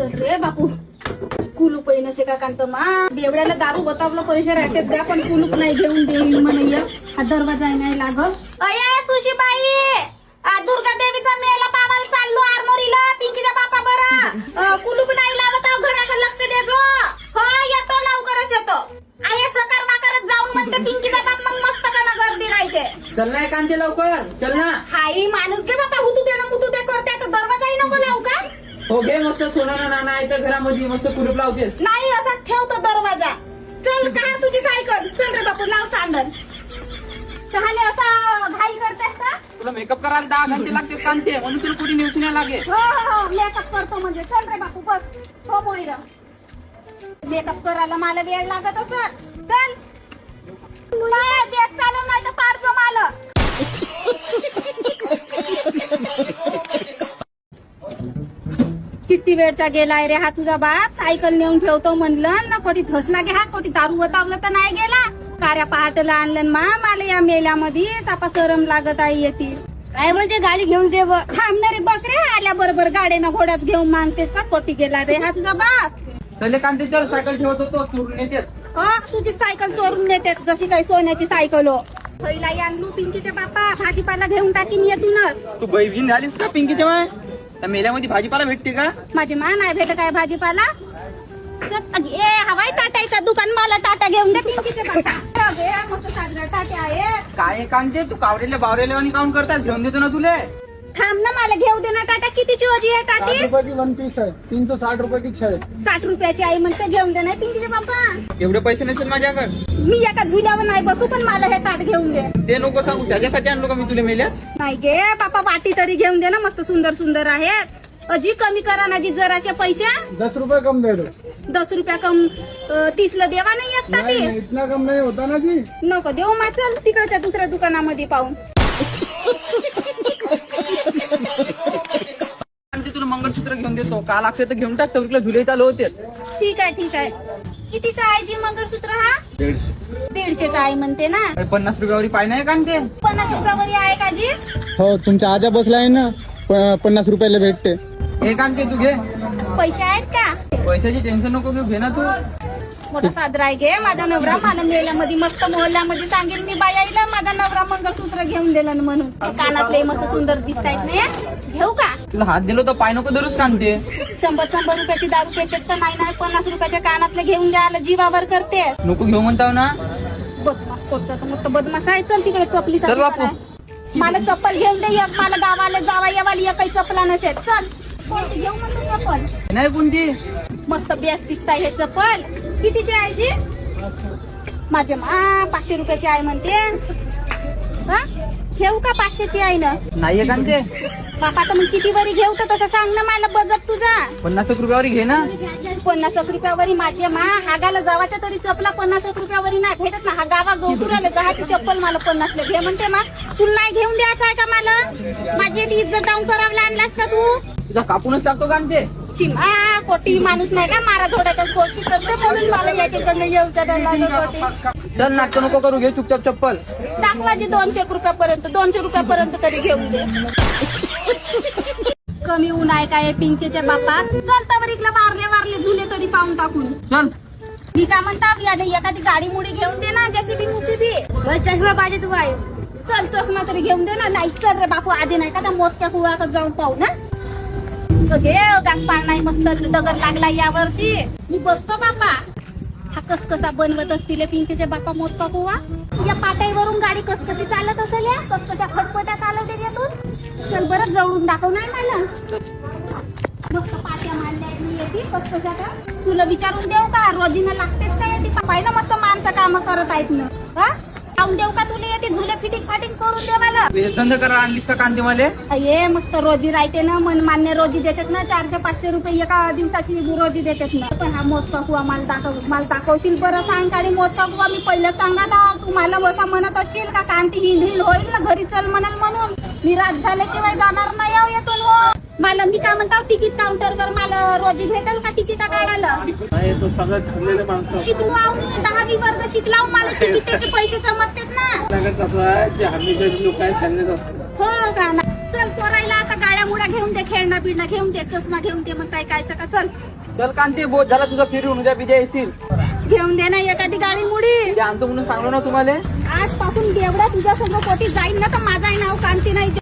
चल रे बापू. कुलूप नसे का कांत मा देवड्याला दारू बतावलं पैसे राहतात द्या पण कुलूप नाही घेऊन देईन म्हणे हा दरवाजा नाही लागल अये सुशीबाई! आ, दुर्गा देवीचा मेला पावायला चाललो आरमोरीला पिंकीच्या बापा बरं कुलूप नाही लावत घराकडे लक्ष देजो हो येतो लवकरच येतो. आहे सकार माकारत जाऊन म्हणते पिंकीचा बाप मग मस्त का ना गर्दी राहते. चल ना कांते लवकर चल ना. हाई माणूस घे बाबा हुतू दे ना मुतू दे करते आता दरवाजाही नको लावू का हो घे मस्त सोना ना नाना आहे तर घरामध्ये मस्त कुलूप लावतेस. नाही असा ठेवतो दरवाजा. चल काढ तुझी सायकल. चल रे बापू लाव सांडल. चाले असा घाई करतेस का? तुला मेकअप करायला दहा घंटे लागते कांते. म्हणून तुला कुठे न्यूज नाही लागे. हो हो हो. मेकअप करतो म्हणजे. चल रे बापू बस. हो मोईर मेकअप करायला मला वेळ लागत असत चल. काय देत चालू नाही तर पाडतो मला. किती वेळचा गेलाय रे हा तुझा बाप? सायकल नेऊन ठेवतो म्हणलं. ना कोटी धसला गे हा कोटी दारू वतावलं तर नाही गेला. कार्या पहाटला आणलं मा मला या मेल्यामध्ये. सापा सरम लागत आहे येते काय म्हणते गाडी घेऊन दे ब. थांबणारे बकरे आल्या बरोबर गाड्यानं घोड्याच घेऊन मागतेस का? कोटी गेला रे हा तुझा बाप. चले कांते चल सायकल ठेवत होतो चोरून येतेस. अ, तुझी सायकल चोरून नेते जशी काही सोन्याची सायकल हो. पहिला आणलू पिंकीच्या बापा. भाजीपाला घेऊन टाकीन येतूनच तू बहीण झालीस का पिंकीच्या माय? त्या मेल्यामध्ये भाजीपाला भेटते का? माझी मा नाही भेट काय भाजीपाला? चल, ए हवाई टाटायचा दुकान मला टाटा घेऊन दे पिंकीच्या बापा अगे, मस्त साजरा टाटे आहे. काय कांते तू कावरेल्या बावरेल्या आणि काउंट करतात घेऊन देतो ना तुले. थांब ना मला घेऊ दे ना टाटा कितीची होजी आहे साठ टाटी रुपए की वन पीस है तीन सौ साठ रुपए की छह साठ रुपयाची आई म्हणते घेऊन दे नाही पिंकीच्या बापा एवढे पैसे नसेल माझ्याकडे. मी एका झुल्यावर नाही बसू पण मला हे ताट घेऊन दे. ते नको सांगू त्याच्यासाठी आणलो का मी तुला मेल्यात नाही गे बापा वाटी तरी घेऊन दे ना मस्त सुंदर सुंदर आहेत. अजी कमी करा ना जी जराशे पैसे. दस रुपए कम दे दो दस रुपया कम अं, तीसला देवा नाही एक नहीं, नहीं टाटी इतना कम नहीं होता ना जी. नको देऊ मा चल तिकडच्या दुसऱ्या दुकानामध्ये पाहून कांते तुला मंगळसूत्र का लागते तर घेऊन टाक तर झुले चालू होते. ठीक आहे ठीक आहे. कितीचा आहे जी मंगळसूत्र हा? दीडशेचा आहे म्हणते ना. पन्नास रुपयावरी पाय नाही कांते पन्नास रुपयावरी आहे का जी? हो तुमच्या आजा बसला आहे ना प- पन्नास रुपयाला भेटते. हे कांते तू घे? पैसे आहेत का? पैशाची टेन्शन नको घेऊ घे ना तू. मोठा साजरा आहे गे माझा नवरा मला मेल्यामध्ये मस्त मोहल्ल्यामध्ये सांगेन मी बायाईला माझा नवरा मंगळसूत्र घेऊन दिलं ना म्हणून. कानातले मस्त सुंदर दिसत आहेत नाही घेऊ का? तुला हात दिलो तर पाय नको धरूच कांते. शंभर शंभर रुपयाची दारू पेचत तर नाही ना पन्नास रुपयाच्या कानातले घेऊन द्यायला जीवावर करते. नको घेऊ म्हणताव ना. बदमास तर आहे. चल तिकडे चपली चल बापू. मला चप्पल घेऊन दे एक मला गावाला जावा येवाली एकही चपला नसेल. चल. कोणती घेऊ म्हणतो चप्पल? नाही कोणती? मस्त बेस दिसताय हे चप्पल. कितीची आहे जी माझे मा पाचशे रुपयाची आहे म्हणते. हा? घेऊ का पाचशेची आहे ना नाहीये कांते बापा तर मग किती वरी घेऊ तर तसं सांग ना मला बजट तुझा. पन्नास एक रुपयावरी घे ना. पन्नास एक रुपयावरी माझे मा. हागाला जावाच्या तरी चपला पन्नास एक रुपयावरी नाही भेटत ना. हा गावा गौटुराला जहाची चप्पल मला पन्नासला घे म्हणते मा. तुला नाही घेऊन द्यायचं आहे का मला? माझी ती इज्जत डाऊन करावला आणलास का तू? तुझा कापूनच टाकतो कांते चिमा कोटी माणूस नाही का? मारा थोड्याच्या गोष्टी करते म्हणून मला याच्या संग येऊचा डर लागला कोटी चल नाटक नको करू घे चुपचाप चप्पल. टाक माझी दोनशे एक रुपयापर्यंत दोनशे रुपयापर्यंत तरी घेऊन दे कमी ऊन आहे काय पिंकेच्या बापात? चल तर इकडे वारले वारले झुले तरी पाहून टाकून. चल. मी काय म्हणतात याला एखादी गाडी मुडी घेऊन दे ना जेसीबी मुसीबी. चष्मा पाहिजे तू आहे चल चष्मा तरी घेऊन दे ना नाही चल रे बापू आधी नाही का त्या मोजक्या कुवाकडे जाऊन पाहू ना. घे घास पाळ नाही मस्त डगर लागला या वर्षी. मी बसतो बापा. हा कस कसा बनवत असतील पिंकीचे बापा मोजका कुवा या पाट्यावरून गाडी कसकशी चालत असेल या? कसकशा आलं चालवते त्यातून चल बरं जवळून दाखव नाही मला मस्त पाट्या मारल्या आहेत मी येते कसकशा का? तुला विचारून देऊ का? रोजीनं लागतेच का येते पाहिलं मस्त माणसं काम करत आहेत ना हा? लावून देऊ का तुला? येते झुले फिटिंग फाटिंग करून दे मला. धंदा करा आणलीस का कांते मले? ये मस्त रोजी राहते ना मन मान्य रोजी देतात ना चारशे पाचशे रुपये एका दिवसाची रोजी देतात ना. पण हा मोजका कुवा मला दाखव मला दाखवशील बरं सांग आणि मोजका कुवा मी पहिलं सांगत आहो तू मला बसा म्हणत असशील का? कांती हिंड होईल ना घरी चल म्हणाल म्हणून. मी रात झाल्याशिवाय जाणार नाही येथून हो. मला मी काय म्हणता तिकीट काउंटरवर मला रोजी भेटेल का तिकीट काढायला? नाही तो सगळं ठरलेले माणसं. शिकलो आहो मी दहावी वर्ग शिकलाव मला तिकीटाचे पैसे समजतात ना. कसं आहे की हल्लीचे लोक आहेत त्यांनीच असतात हो का ना? चल पोरायला आता गाड्या मुड्या घेऊन दे खेळणं बिडणं घेऊन दे चष्मा घेऊन दे मग काय काय का? चल. चल कांती बोध झाला तुझा फिरून उद्या बिद्या येशील. घेऊन दे ना एखादी गाडी मुडी. ते आणतो म्हणून सांगलो ना तुम्हाला. आजपासून एवढा तुझ्या संग कोटी जाईन ना तर माझा नाव कांती नाही.